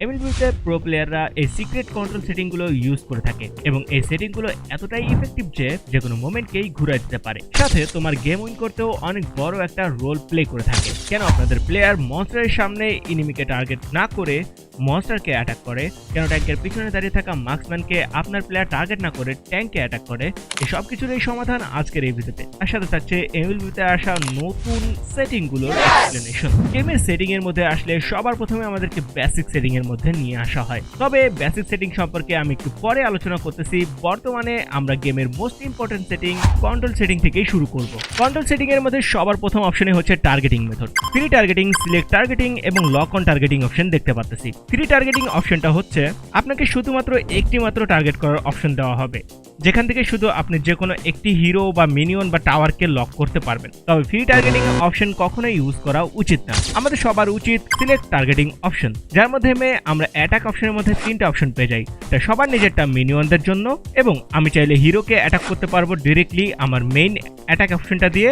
এমএলবিতে pro প্লেয়াররা এই secret control সেটিংগুলো use করে থাকে এবং এই সেটিংগুলো এতটাই ইফেক্টিভ যে যে কোনো মোমেন্টকেই ঘুরাই দিতে পারে। সাথে তোমার গেম উইন করতেও অনেক বড় একটা রোল প্লে করে থাকে। কেন? আপনাদের প্লেয়ার মনস্টারের সামনে ইনিমিকে টার্গেট না করে মনস্টারকে অ্যাটাক করে কেন ট্যাঙ্কের পিছনে দাঁড়িয়ে থাকা মার্কসম্যানকে আপনার প্লেয়ার টার্গেট না করে ট্যাঙ্কে অ্যাটাক করে এই সব কিছুর এই সমাধান আজকের এই ভিডিওতে আর সাথে থাকছে এমএলবিতে আসা নতুন সেটিংগুলোর এক্সপ্লেনেশন গেমের সেটিং এর মধ্যে আসলে সবার প্রথমে আমাদেরকে বেসিক সেটিং এর মধ্যে নিয়ে আসা হয়। তবে বেসিক সেটিং সম্পর্কে আমি একটু পরে আলোচনা করতেছি। বর্তমানে আমরা গেমের most important setting control setting থেকেই শুরু করব। কন্ট্রোল সেটিং এর মধ্যে সবার প্রথম অপশনে হচ্ছে targeting method free targeting select targeting এবং লক অন টার্গেটিং অপশন দেখতে পাচ্ছি ফ্রি টার্গেটিং অপশনটা হচ্ছে, আপনাকে শুধুমাত্র একটি মাত্র টার্গেট করার অপশন দেওয়া হবে। যেখান থেকে শুধু আপনি যে কোনো একটি হিরো বা মিনিয়ন বা টাওয়ারকে লক করতে পারবেন। তবে ফ্রি টার্গেটিং অপশন কখনোই ইউজ করা উচিত না। আমাদের সবার উচিত সিলেক্ট টার্গেটিং অপশন যার মাধ্যমে আমরা অ্যাটাক অপশনের মধ্যে তিনটা অপশন পেয়ে যাই। তা সবার নিজেরটা মিনিয়নদের জন্য এবং আমি চাইলে হিরোকে অ্যাটাক করতে পারব ডিরেক্টলি আমার মেইন অ্যাটাক অপশনটা দিয়ে।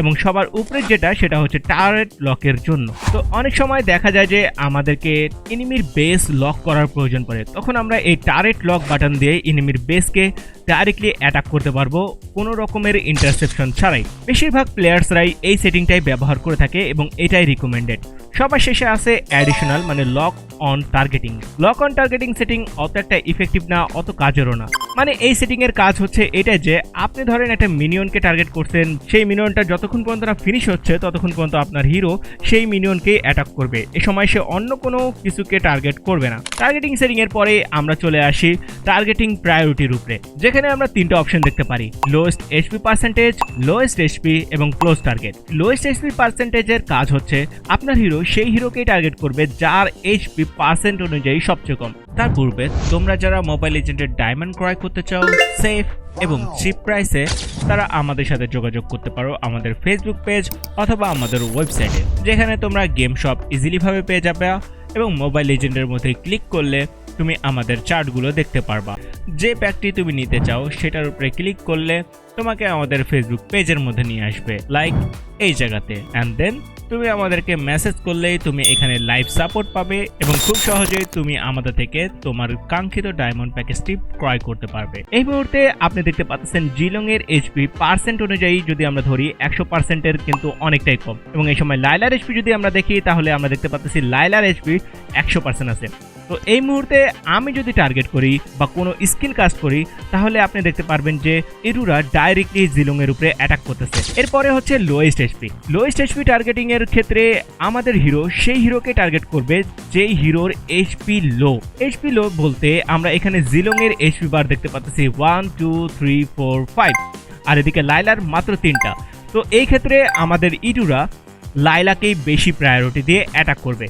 এবং সবার উপরে যেটা, সেটা হচ্ছে টার্গেট লকের জন্য। তো অনেক সময় দেখা যায় যে আমাদেরকে এনিমির বেস লক করার প্রয়োজন পড়ে। তখন আমরা এই টার্গেট লক বাটন দিয়ে এনিমির বেসকে ডাইরেক্টলি অ্যাটাক করতে পারব কোনো রকমের ইন্টারসেপশন ছাড়াই। বেশিরভাগ প্লেয়ার্সরাই এই সেটিংটাই ব্যবহার করে থাকে এবং এটাই রিকমেন্ডেড সবার শেষে আছে অ্যাডিশনাল মানে lock on targeting lock on targeting setting অত একটা ইফেক্টিভ না, অত কাজেরও না। মানে এই সেটিং এর কাজ হচ্ছে এটাই যে, আপনি ধরেন একটা মিনিয়নকে টার্গেট করছেন, সেই মিনিয়নটা যতক্ষণ পর্যন্ত না ফিনিশ হচ্ছে, ততক্ষণ পর্যন্ত আপনার হিরো সেই মিনিয়নকে অ্যাটাক করবে। এ সময় সে অন্য কোনো কিছুকে টার্গেট করবে না। টার্গেটিং সেটিং এর পরে আমরা চলে আসি টার্গেটিং প্রায়োরিটির উপরে। যেখানে আমরা তিনটা অপশন দেখতে পারি। Lowest HP percentage lowest HP এবং ক্লোজ টার্গেট লোয়েস্ট এইচপি পার্সেন্টেজের কাজ হচ্ছে আপনার হিরো সেই হিরোকেই টার্গেট করবে যার এইচপি পার্সেন্ট অনুযায়ী সবচেয়ে কম। তার পূর্বে তোমরা যারা মোবাইল এজেন্টের ডায়মন্ড ক্রয় করতে চাও সেফ এবং চিপ প্রাইসে তারা আমাদের সাথে যোগাযোগ করতে পারো আমাদের ফেসবুক পেজ অথবা আমাদের ওয়েবসাইটে যেখানে তোমরা গেম শপ ইজিলিভাবে পেয়ে যাবে। এবং মোবাইল এজেন্টের মধ্যে ক্লিক করলে তুমি আমাদের চার্টগুলো দেখতে পারবা। যে প্যাকটি তুমি নিতে চাও, সেটার উপরে ক্লিক করলে তোমাকে আমাদের ফেসবুক পেজের মধ্যে নিয়ে আসবে। লাইক এই জায়গাতে। অ্যান্ড দেন তুমি আমাদেরকে মেসেজ করলেই তুমি এখানে লাইভ সাপোর্ট পাবে এবং খুব সহজেই তুমি আমাদের থেকে তোমার কাঙ্ক্ষিত ডায়মন্ড প্যাকেজটি ক্রয় করতে পারবে। এই মুহূর্তে আপনি দেখতে পাচ্ছেন জিলং এর এইচপি পার্সেন্ট অনুযায়ী যদি আমরা ধরি, একশো পার্সেন্টের কিন্তু অনেকটাই কম। এবং এই সময় লাইলার এইচপি যদি আমরা দেখি, তাহলে আমরা দেখতে পাচ্ছি লাইলার এইচপি একশো পার্সেন্ট আছে। তো এই মুহূর্তে আমি যদি টার্গেট করি বা কোনো স্কিল কাজ করি, তাহলে আপনি দেখতে পারবেন যে এরুরা ডাইরেক্টলি জিলং এর উপরে অ্যাটাক করতেছে। এরপরে হচ্ছে lowest HP lowest HP targeting এর ক্ষেত্রে আমাদের হিরো সেই হিরোকে টার্গেট করবে যেই হিরোর এইচপি লো এইচপি লো বলতে আমরা এখানে জিলং এর এইচপি বার দেখতে পাচ্ছি one two three four five আর এদিকে লাইলার মাত্র তিনটা। তো এই ক্ষেত্রে আমাদের ইটুরা লাইলাকেই বেশি প্রায়োরিটি দিয়ে অ্যাটাক করবে।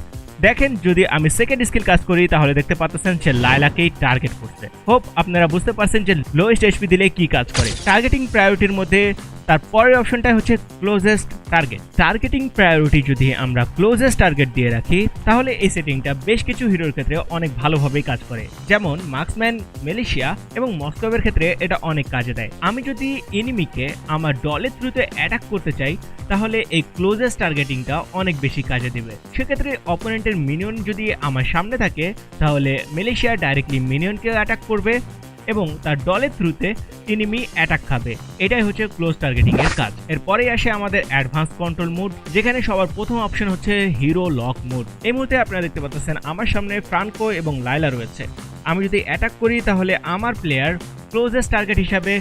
দেখেন, যদি আমি সেকেন্ড স্কিল কাজ করি, তাহলে দেখতে পাচ্ছেন যে লাইলাকেই টার্গেট করছে। হোপ আপনারা বুঝতে পারছেন যে লোয়েস্ট এইচপি দিলে কি কাজ করে। টার্গেটিং প্রায়োরিটির মধ্যে তার পরের অপশনটা হচ্ছে ক্লোজেস্ট টার্গেট টার্গেটিং প্রায়োরিটি যদি আমরা ক্লোজেস্ট টার্গেট দিয়ে রাখি, তাহলে এই সেটিংটা বেশ কিছু হিরোর ক্ষেত্রে অনেক ভালোভাবেই কাজ করে। যেমন মার্কসম্যান মেলেশিয়া এবং মস্কোভের ক্ষেত্রে এটা অনেক কাজে দেয়। আমি যদি এনিমিকে আমার দলের থ্রুতে অ্যাটাক করতে চাই, তাহলে এই ক্লোজেস্ট টার্গেটিংটা অনেক বেশি কাজে দেবে। সেক্ষেত্রে অপোনেন্টের মিনিয়ন যদি আমার সামনে থাকে, তাহলে মালয়েশিয়া ডাইরেক্টলি মিনিয়নকে অ্যাটাক করবে এবং তার ডলের থ্রুতে এনিমি অ্যাটাক খাবে। এটাই হচ্ছে ক্লোজ টার্গেটিং এর কাজ। এরপরেই আসে আমাদের অ্যাডভান্স কন্ট্রোল মোড যেখানে সবার প্রথম অপশন হচ্ছে হিরো লক মোড এই মুহূর্তে আপনারা দেখতে পাচ্ছেন আমার সামনে ফ্রানকো এবং লাইলা রয়েছে। আমি যদি অ্যাটাক করি তাহলে আমার প্লেয়ার ক্লোজেস্ট টার্গেট হিসাবে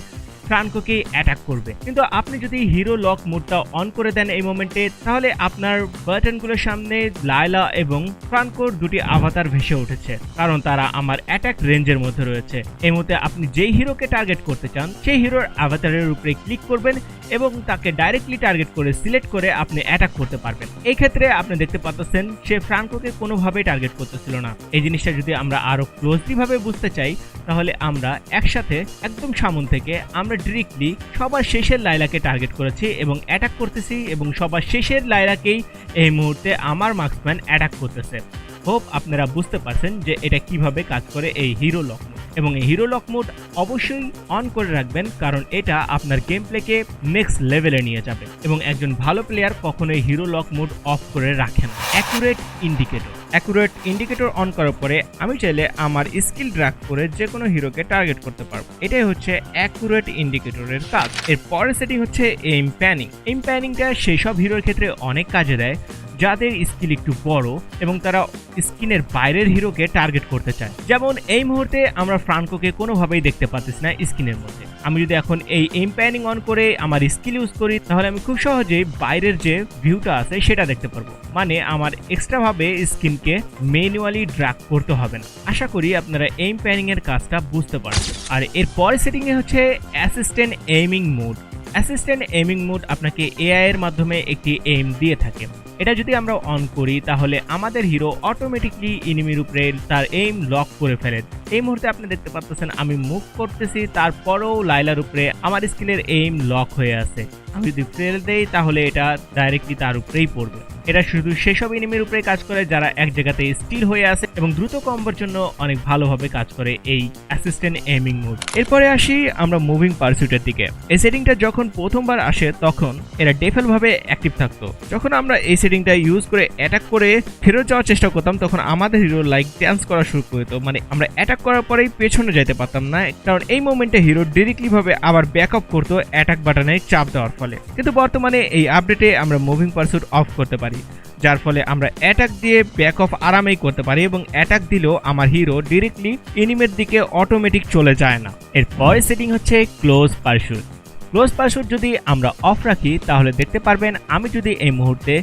ফ্রান্কোকে অ্যাটাক করবে। কিন্তু আপনি যদি হিরো লক মোডটা অন করে দেন এই মোমেন্টে তাহলে আপনার বাটনগুলোর সামনে লায়লা এবং ফ্রানকোর দুটি আভাতার ভেসে উঠেছে। কারণ তারা আমার অ্যাটাক রেঞ্জের মধ্যে রয়েছে। এই মুহূর্তে আপনি যেই হিরোকে টার্গেট করতে চান, সেই হিরোর আভাতারের উপরে ক্লিক করবেন। এবং তাকে ডাইরেক্টলি টার্গেট করে সিলেক্ট করে আপনি অ্যাটাক করতে পারবেন। এই ক্ষেত্রে আপনি দেখতে পাচ্ছেন, সে ফ্রান্কোকে কোনোভাবেই টার্গেট করতেছিল না। এই জিনিসটা যদি আমরা আরও ক্লোজলি ভাবে বুঝতে চাই, তাহলে আমরা একসাথে একদম সামন থেকে আমরা ডিরেক্টলি সবার শেষের লাইলাকে টার্গেট করেছি এবং অ্যাটাক করতেছি এবং সবার শেষের লাইলাকেই এই মুহূর্তে আমার মার্কসম্যান অ্যাটাক করতেছে। হোপ আপনারা বুঝতে পারছেন যে এটা কীভাবে কাজ করে এই হিরো লক মোড এবং এই হিরো লক মোড অবশ্যই অন করে রাখবেন, কারণ এটা আপনার গেম প্লেকে নেক্সট লেভেলে নিয়ে যাবে। এবং একজন ভালো প্লেয়ার কখনোই হিরো লক মোড অফ করে রাখে না। Accurate indicator accurate indicator on করার পরে আমি চাইলে আমার স্কিল ড্রাগ করে যে কোনো হিরোকে টার্গেট করতে পারব। এটাই হচ্ছে অ্যাকুরেট ইন্ডিকেটরের কাজ। এর পরের সেটিং হচ্ছে এইম প্যানিং এইম প্যানিংটা সেই সব হিরোর ক্ষেত্রে অনেক কাজে দেয়। যাদের স্কিল একটু বড় এবং তারা স্কিনের বাইরের হিরোকে টার্গেট করতে চায়। যেমন এই মুহূর্তে আমরা ফ্রান্কোকে কোনোভাবেই দেখতে পাচ্ছি না স্কিনের মধ্যে। আমি যদি এখন এই এম প্যানিং অন করে আমার স্কিল ইউজ করি, তাহলে আমি খুব সহজেই বাইরের যে ভিউটা আছে সেটা দেখতে পারব। মানে আমার এক্সট্রা ভাবে স্কিনকে ম্যানুয়ালি ড্রাগ করতে হবে না। আশা করি আপনারা এইম প্যানিং এর কাজটা বুঝতে পারবেন আর এর পরে সেটিং এ হচ্ছে assistant aiming mode assistant aiming mode আপনাকে এআই এর মাধ্যমে একটি এইম দিয়ে থাকে। এটা যদি আমরা অন করি, তাহলে আমাদের হিরো অটোমেটিকলি ইনিমির উপরে তার এইম লক করে ফেলে। এই মুহূর্তে আপনি দেখতে পাচ্ছেন আমি মুভ করতেছি, তারপরেও লাইলার উপরে আমার স্কিলের এইম লক হয়ে আছে। আমি যদি ফেল দেই, তাহলে এটা ডাইরেক্টলি তার উপরেই পড়বে। এটা শুধু সেসব এনিমির উপরে কাজ করে যারা এক জায়গাতে স্টিল হয়ে আছে এবং দ্রুত কম্বোর জন্য অনেক ভালোভাবে কাজ করে এই অ্যাসিস্ট্যান্ট এমিং মুভ এরপরে আসি আমরা মুভিং পারসুটের দিকে। এই সেটিংটা যখন প্রথমবার আসে, তখন এরা ডেফেল ভাবে অ্যাক্টিভ থাকতো। যখন আমরা এই সেটিংটা ইউজ করে অ্যাটাক করে ফেরত যাওয়ার চেষ্টা করতাম, তখন আমাদের হিরো লাইক ডান্স করা শুরু করতো মানে আমরা অ্যাটাক করার পরেই পেছনে যেতে পারতাম না, কারণ এই মোমেন্টে হিরো ডিরেক্টলি ভাবে আবার ব্যাক আপ করতো অ্যাটাক বাটনে চাপ দেওয়ার ফলে। কিন্তু বর্তমানে এই আপডেটে আমরা মুভিং পারসুট অফ করতে পারি, যার ফলে আমরা অ্যাটাক দিয়ে ব্যাক অফ আরামেই করতে পারি এবং অ্যাটাক দিলেও আমার হিরো ডিরেক্টলি এনিমের দিকে অটোমেটিক চলে যায় না। এর পরের সেটিং হচ্ছে ক্লোজ পারশুট ক্লোজ পারশুট যদি আমরা অফ রাখি, তাহলে দেখতে পারবেন আমি যদি এই মুহূর্তে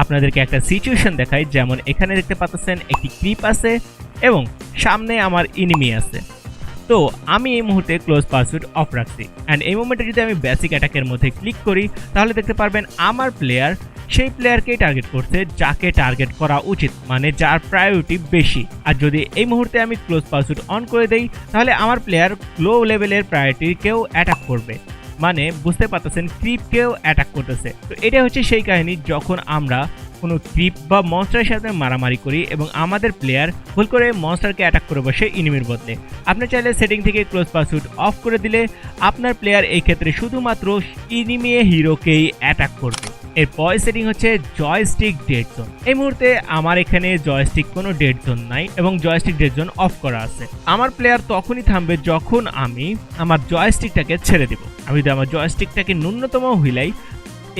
আপনাদেরকে একটা সিচুয়েশন দেখাই, যেমন এখানে দেখতে পাচ্ছেন একটি ক্লিপ আছে এবং সামনে আমার ইনিমি আছে। তো আমি এই মুহূর্তে ক্লোজ পাসওয়ার্ড অফ রাখছি। অ্যান্ড এই মুহূর্তে যদি আমি বেসিক অ্যাটাকের মধ্যে ক্লিক করি, তাহলে দেখতে পারবেন আমার প্লেয়ার সেই প্লেয়ারকেই টার্গেট করছে, যাকে টার্গেট করা উচিত মানে যার প্রায়োরিটি বেশি। আর যদি এই মুহূর্তে আমি ক্লোজ পাসওয়ার্ড অন করে দেই, তাহলে আমার প্লেয়ার লো লেভেলের প্রায়োরিটিকেও অ্যাটাক করবে। মানে বুঝতে পারতেছেন ক্রিপকেও অ্যাটাক করতেছে। তো এটা হচ্ছে সেই কাহিনী যখন আমরা কোনো ক্রিপ বা মনস্টারের সাথে মারামারি করি এবং আমাদের প্লেয়ার ভুল করে মনস্টারকে অ্যাটাক করে বসে ইনিমির বদলে। আপনি চাইলে সেটিং থেকে ক্লোজ পাসওয়ার্ড অফ করে দিলে আপনার প্লেয়ার এই ক্ষেত্রে শুধুমাত্র ইনিমিয়ে হিরোকেই অ্যাটাক করবে। এর পরের সেটিং হচ্ছে জয়স্টিক ডেড জোন এই মুহূর্তে আমার এখানে জয়স্টিক কোনো ডেড জোন নাই এবং জয়স্টিক ডেড জোন অফ করা আছে। আমার প্লেয়ার তখনই থামবে যখন আমি আমার জয়স্টিকটাকে ছেড়ে দিব। আমি যদি আমার জয়স্টিকটাকে ন্যূনতম হিলাই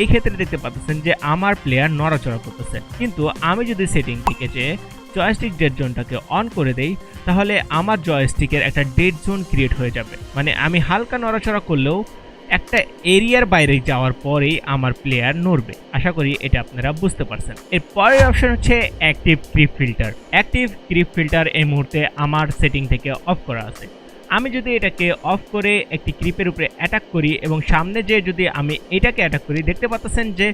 এই ক্ষেত্রে দেখতে পাচ্ছেন যে আমার প্লেয়ার নড়াচড়া করতেছে। কিন্তু আমি যদি সেটিং থেকে যে জয়স্টিক ডেড জোনটাকে অন করে দেই, তাহলে আমার জয়স্টিকের একটা ডেড জোন ক্রিয়েট হয়ে যাবে। মানে আমি হালকা নড়াচড়া করলেও একটা এরিয়ার বাইরে যাওয়ার পরেই আমার প্লেয়ার নড়বে। আশা করি এটা আপনারা বুঝতে পারছেন। এর পরের অপশন হচ্ছে active creep filter active creep filter এই মুহূর্তে আমার সেটিং থেকে অফ করা আছে। আমি যদি এটাকে অফ করে একটি ক্রিপের উপরে অ্যাটাক করি এবং সামনে যে যদি আমি এটাকে অ্যাটাক করি, দেখতে পাচ্ছেন যে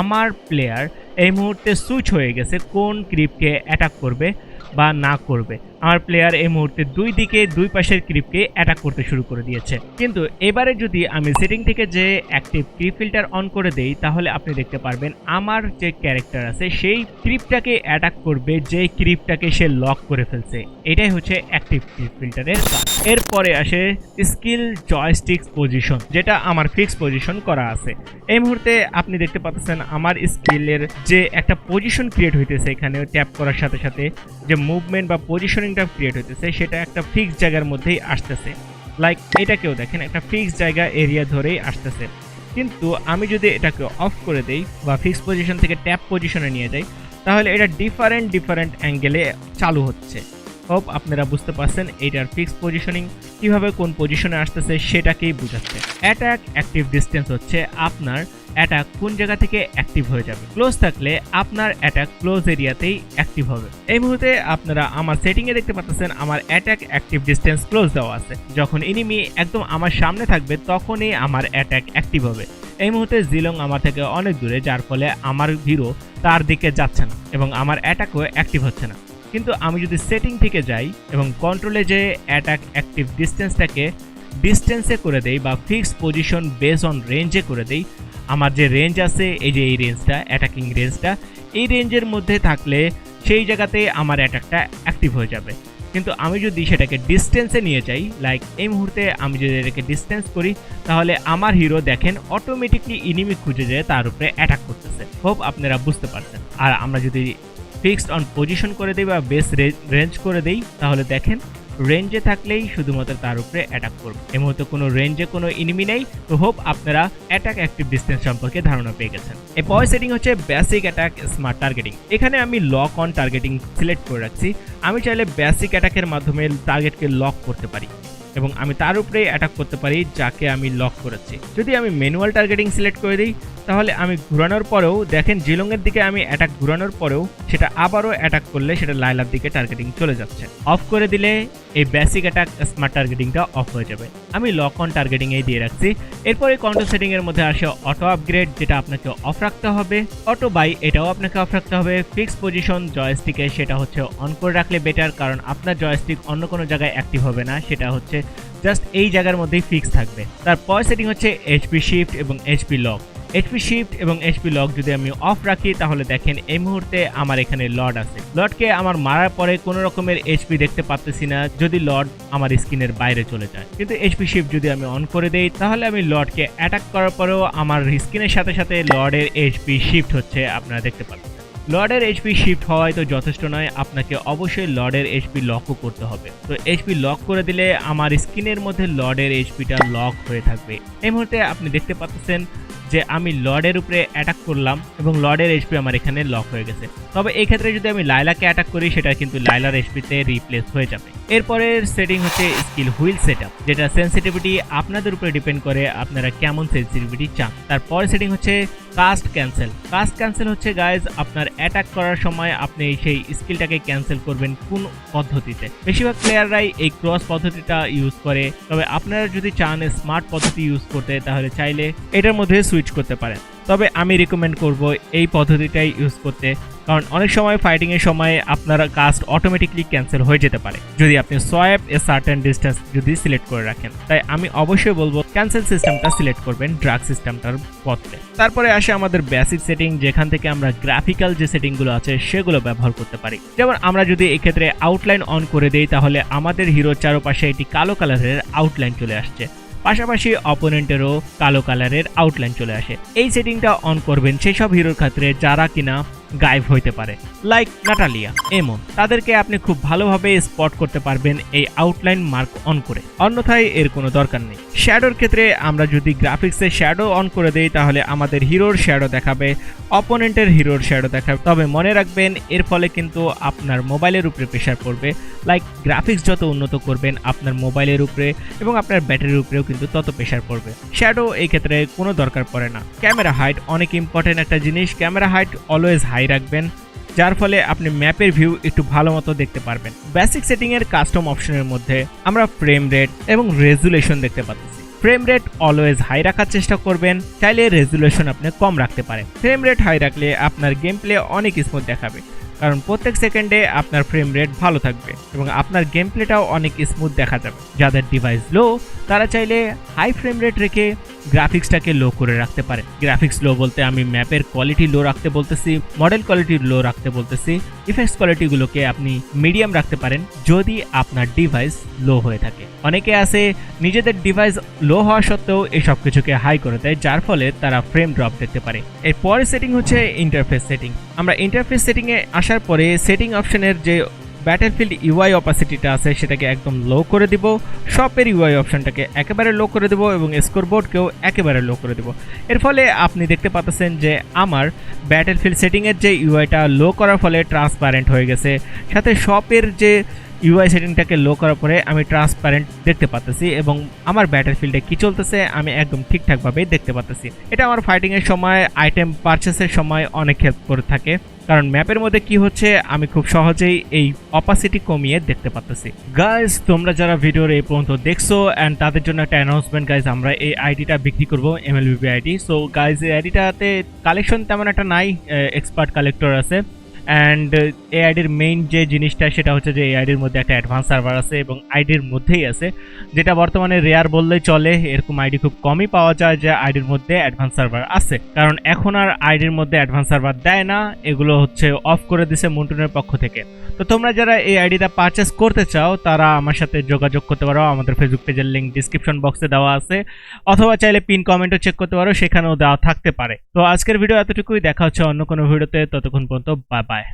আমার প্লেয়ার এই মুহূর্তে সুইচ হয়ে গেছে কোন ক্রিপকে অ্যাটাক করবে বা না করবে। আমার প্লেয়ার এই মুহূর্তে দুই দিকে, দুই পাশের ক্রিপকে অ্যাটাক করতে শুরু করে দিয়েছে। কিন্তু এবারে যদি আমি সেটিং থেকে যে অ্যাক্টিভ ক্রিপ ফিল্টার অন করে দেই, তাহলে আপনি দেখতে পারবেন আমার যে ক্যারেক্টার আছে, সেই ক্রিপটাকে অ্যাটাক করবে যে ক্রিপটাকে সে লক করে ফেলছে। এটাই হচ্ছে অ্যাক্টিভ ক্রিপ ফিল্টারের কাজ। এরপরে আসে স্কিল জয়স্টিক্স পজিশন যেটা আমার ফিক্স পজিশন করা আছে। এই মুহূর্তে আপনি দেখতে পাচ্ছেন আমার স্কিলের যে একটা পজিশন ক্রিয়েট হইতেছে এখানে ট্যাপ করার সাথে সাথে যে মুভমেন্ট বা পজিশনিংটা ক্রিয়েট হইতেছে, সেটা একটা ফিক্স জায়গার মধ্যেই আসতেছে। লাইক এটাকেও দেখেন, একটা ফিক্স জায়গা এরিয়া ধরেই আসতেছে। কিন্তু আমি যদি এটাকে অফ করে দেই বা ফিক্স পজিশন থেকে ট্যাপ পজিশনে নিয়ে যাই, তাহলে এটা ডিফারেন্ট ডিফারেন্ট অ্যাঙ্গেলে চালু হচ্ছে। হোপ আপনারা বুঝতে পারছেন এটার ফিক্স পজিশনিং কীভাবে কোন পজিশনে আসতেছে সেটাকেই বোঝাচ্ছে। অ্যাটাক অ্যাক্টিভ ডিস্টেন্স হচ্ছে আপনার অ্যাটাক কোন জায়গা থেকে অ্যাক্টিভ হয়ে যাবে? ক্লোজ থাকলে আপনার অ্যাটাক ক্লোজ এরিয়াতেই অ্যাক্টিভ হবে। এই মুহূর্তে আপনারা আমার সেটিং এ দেখতে পাচ্ছেন, আমার অ্যাটাক অ্যাক্টিভ ডিস্টেন্স ক্লোজ দেওয়া আছে। যখন এনিমি একদম আমার সামনে থাকবে, তখনই আমার অ্যাটাক অ্যাক্টিভ হবে। এই মুহূর্তে জিলং আমার থেকে অনেক দূরে, যার ফলে আমার হিরো তার দিকে যাচ্ছে না এবং আমার অ্যাটাকও অ্যাক্টিভ হচ্ছে না। কিন্তু আমি যদি সেটিং থেকে যাই এবং কন্ট্রোলে যে অ্যাটাক অ্যাক্টিভ ডিস্টেন্সটাকে ডিস্টেন্সে করে দেই বা ফিক্সড পজিশন বেস অন রেঞ্জে করে দেই আমার যে রেঞ্জ আছে, এই যে এই রেঞ্জটা অ্যাটাকিং রেঞ্জটা এই রেঞ্জের মধ্যে থাকলে সেই জায়গাতে আমার অ্যাটাকটা অ্যাক্টিভ হয়ে যাবে। কিন্তু আমি যদি সেটাকে ডিস্টেন্সে নিয়ে যাই লাইক এই মুহূর্তে আমি যদি এটাকে ডিস্টেন্স করি, তাহলে আমার হিরো দেখেন অটোমেটিকলি ইনিমি খুঁজে যায় তার উপরে অ্যাটাক করতেছে। হোপ আপনারা বুঝতে পারছেন। আর আমরা যদি ফিক্সড অন পজিশন করে দিই বা বেস রেঞ্জ করে দেই, তাহলে দেখেন রেঞ্জে থাকলেই শুধুমাত্র তার উপরে অ্যাটাক করবে। এই মুহূর্তে কোনো রেঞ্জে কোনো ইনিমি নেই। তো হোপ আপনারা অ্যাটাক অ্যাক্টিভ ডিস্টেন্স সম্পর্কে ধারণা পেয়ে গেছেন। এই পয় সেটিং হচ্ছে বেসিক অ্যাটাক স্মার্ট টার্গেটিং এখানে আমি লক অন টার্গেটিং সিলেক্ট করে রাখছি। আমি চাইলে বেসিক অ্যাটাকের মাধ্যমে টার্গেটকে লক করতে পারি এবং আমি তার উপরে অ্যাটাক করতে পারি, যাকে আমি লক করেছি। যদি আমি ম্যানুয়াল টার্গেটিং সিলেক্ট করে দিই তাহলে আমি ঘুরানোর পরেও দেখেন জিলংয়ের দিকে আমি অ্যাটাক ঘুরানোর পরেও সেটা আবারও অ্যাটাক করলে সেটা লাইলার দিকে টার্গেটিং চলে যাচ্ছে। অফ করে দিলে এই বেসিক অ্যাটাক স্মার্ট টার্গেটিংটা অফ হয়ে যাবে। আমি লক অন টার্গেটিং এই দিয়ে রাখছি। এরপরে কন্ট্রোল সেটিং এর মধ্যে আসে অটো আপগ্রেড যেটা আপনাকে অফ রাখতে হবে। অটো বাই এটাও আপনাকে অফ রাখতে হবে। ফিক্স পজিশন জয়স্টিকে সেটা হচ্ছে অন করে রাখলে বেটার কারণ আপনার জয়স্টিক অন্য কোনো জায়গায় অ্যাক্টিভ হবে না। সেটা হচ্ছে জাস্ট এই জায়গার মধ্যেই ফিক্স থাকবে। তারপর সেটিং হচ্ছে এইচপি শিফট এবং এইচপি লক এইচপি শিফট এবং এইচপি লক যদি আমি অফ রাখি, তাহলে দেখেন এই মুহূর্তে আমার এখানে লর্ড আছে। লর্ডকে আমার মারার পরে কোনো রকমের এইচপি দেখতে পাচ্তেছি না, যদি লর্ড আমার স্ক্রিনের বাইরে চলে যায়। কিন্তু এইচপি শিফট যদি আমি অন করে দেই, তাহলে আমি লর্ডকে অ্যাটাক করার পরেও আমার স্ক্রিনের সাথে সাথে লর্ডের এইচপি শিফট হচ্ছে, আপনারা দেখতে পাচ্ছেন লর্ডের এইচপি শিফট হওয়াই তো যথেষ্ট নয়, আপনাকে অবশ্যই লর্ডের এইচপি লকও করতে হবে। তো এইচপি লক করে দিলে আমার স্ক্রিনের মধ্যে লর্ডের এইচপিটা লক হয়ে থাকবে। এই মুহূর্তে আপনি দেখতে পাচ্ছেন যে আমি লর্ডের উপরে অ্যাটাক করলাম এবং লর্ডের এইচপি আমার এখানে লক হয়ে গেছে। তবে এই ক্ষেত্রে যদি আমি লাইলাকে অ্যাটাক করি, সেটা কিন্তু লাইলার এইচপিতে রিপ্লেস হয়ে যাবে। এরপরের সেটিং হচ্ছে স্কিল হুইল সেট যেটা সেন্সিটিভিটি আপনাদের উপরে ডিপেন্ড করে আপনারা কেমন সেন্সিটিভিটি চান। তারপরে সেটিং হচ্ছে কাস্ট ক্যান্সেল কাস্ট ক্যান্সেল হচ্ছে গাইজ আপনার অ্যাটাক করার সময় আপনি সেই স্কিলটাকে ক্যান্সেল করবেন কোন পদ্ধতিতে। বেশিরভাগ প্লেয়াররাই এই ক্রস পদ্ধতিটা ইউজ করে। তবে আপনারা যদি চান স্মার্ট পদ্ধতি ইউজ করতে, তাহলে চাইলে এটার মধ্যে সুইচ করতে পারেন। তবে আমি রিকমেন্ড করব এই পদ্ধতিটাই ইউজ করতে। কারণ অনেক সময় ফাইটিং এর সময় আপনার কাস্ট অটোমেটিকলি ক্যান্সেল হয়ে যেতে পারে। যদি আপনি সোয়াপ এ সার্টেন ডিস্টেন্স যদি সিলেক্ট করে রাখেন। তাই আমি অবশ্যই বলব ক্যান্সেল সিস্টেমটা সিলেক্ট করবেন ড্রাগ সিস্টেমটার বদলে। তারপরে আসে আমাদের বেসিক সেটিং যেখান থেকে আমরা গ্রাফিক্যাল যে সেটিংগুলো আছে সেগুলো ব্যবহার করতে পারি। যেমন আমরা যদি এক্ষেত্রে আউটলাইন অন করে দেই, তাহলে আমাদের হিরোর চারপাশে একটি কালো কালারের আউটলাইন চলে আসছে। পাশাপাশি অপোনেন্টেরও কালো কালারের আউটলাইন চলে আসে। এই সেটিংটা অন করবেন সেসব হিরোর ক্ষেত্রে যারা কিনা গায়েব হইতে পারে। লাইক নাটালিয়া এমন তাদেরকে আপনি খুব ভালোভাবে স্পট করতে পারবেন এই আউটলাইন মার্ক অন করে। অন্যথায় এর কোনো দরকার নেই। শ্যাডোর ক্ষেত্রে আমরা যদি গ্রাফিক্সে শ্যাডো অন করে দেই, তাহলে আমাদের হিরোর শ্যাডো দেখাবে অপোনেন্টের হিরোর শ্যাডো দেখাবে। তবে মনে রাখবেন, এর ফলে কিন্তু আপনার মোবাইলের উপরে প্রেশার পড়বে। লাইক গ্রাফিক্স যত উন্নত করবেন, আপনার মোবাইলের উপরে এবং আপনার ব্যাটারির উপরেও কিন্তু তত প্রেশার পড়বে। শ্যাডো এই ক্ষেত্রে কোনো দরকার পড়ে না। ক্যামেরা হাইট অনেক ইম্পর্টেন্ট একটা জিনিস। ক্যামেরা হাইট অলওয়েজ হাই রাখবেন, যার ফলে আপনি ম্যাপের ভিউ একটু ভালো মতো দেখতে পারবেন। বেসিক সেটিং এর কাস্টম অপশনের মধ্যে আমরা ফ্রেম রেট এবং রেজুলেশন দেখতে পাচ্ছি। ফ্রেম রেট অলওয়েজ হাই রাখার চেষ্টা করবেন, চাইলে রেজুলেশন আপনি কম রাখতে পারেন। ফ্রেম রেট হাই রাখলে আপনার গেম প্লে অনেক স্মুথ দেখাবে, কারণ প্রত্যেক সেকেন্ডে আপনার ফ্রেম রেট ভালো থাকবে এবং আপনার গেম প্লেটাও অনেক স্মুথ দেখা যাবে। যাদের ডিভাইস লো তারা চাইলে হাই ফ্রেম রেট রেখে গ্রাফিক্সটাকে লো করে রাখতে পারে। গ্রাফিক্স লো বলতে আমি ম্যাপের কোয়ালিটি লো রাখতে বলতেছি মডেল কোয়ালিটি লো রাখতে বলতেছি ইফেক্টস কোয়ালিটিগুলোকে আপনি মিডিয়াম রাখতে পারেন যদি আপনার ডিভাইস লো হয়ে থাকে। অনেকে আছে নিজেদের ডিভাইস লো হওয়া সত্ত্বেও এই সব কিছুকে হাই করে দেয়, যার ফলে তারা ফ্রেম ড্রপ দেখতে পারে। এর পরের সেটিং হচ্ছে ইন্টারফেস সেটিং আমরা ইন্টারফেস সেটিংয়ে আসার পরে সেটিং অপশনের যে ব্যাটেলফিল্ড ইউআই অপাসিটিটা আছে, সেটাকে একদম লো করে দিব। শপের ইউআই অপশনটাকে একেবারে লো করে দেব এবং স্কোরবোর্ডকেও একেবারে লো করে দেব। এর ফলে আপনি দেখতে পাচ্ছেন যে আমার ব্যাটেলফিল্ড সেটিংয়ের যে ইউআইটা লো করার ফলে ট্রান্সপারেন্ট হয়ে গেছে। সাথে শপের যে ইউআই সেটিংটাকে লো করার পরে আমি ট্রান্সপারেন্ট দেখতে পাচ্তেছি এবং আমার ব্যাটার ফিল্ডে কি চলতেছে আমি একদম ঠিকঠাকভাবেই দেখতে পাচ্তেছি। এটা আমার ফাইটিংয়ের সময় আইটেম পারচেসের সময় অনেক হেল্প করে থাকে। কারণ ম্যাপের মধ্যে কি হচ্ছে, আমি খুব সহজেই এই অপাসিটি কমিয়ে দেখতে পাচ্ছি গাইজ তোমরা যারা ভিডিওর এই পর্যন্ত দেখছ অ্যান্ড তাদের জন্য একটা অ্যানাউন্সমেন্ট গাইজ আমরা এই আইডিটা বিক্রি করব এমএলবিবি আইডি সো গাইজ এই আইডিটাতে কালেকশন তেমন একটা নাই এক্সপার্ট কালেক্টর আছে। অ্যান্ড এই আইডির মেইন যে জিনিসটা সেটা হচ্ছে যে এই আইডির মধ্যে একটা অ্যাডভান্স সার্ভার আছে এবং আইডির মধ্যেই আছে। যেটা বর্তমানে রেয়ার বললেই চলে, এরকম আইডি খুব কমই পাওয়া যায় যে আইডির মধ্যে অ্যাডভান্স সার্ভার আছে। কারণ এখন আর আইডির মধ্যে অ্যাডভান্স সার্ভার দেয় না, এগুলো হচ্ছে অফ করে দিছে মুন্টুনের পক্ষ থেকে। তো তোমরা যারা এই আইডিটা পারচেস করতে চাও, তারা আমার সাথে যোগাযোগ করতে পারো। আমাদের ফেসবুক পেজের লিঙ্ক ডিসক্রিপশন বক্সে দেওয়া আছে। অথবা চাইলে পিন কমেন্টও চেক করতে পারো, সেখানেও দেওয়া থাকতে পারে। তো আজকের ভিডিও এতটুকুই। দেখা হচ্ছে অন্য কোনো ভিডিওতে ততক্ষণ পর্যন্ত বাই বাই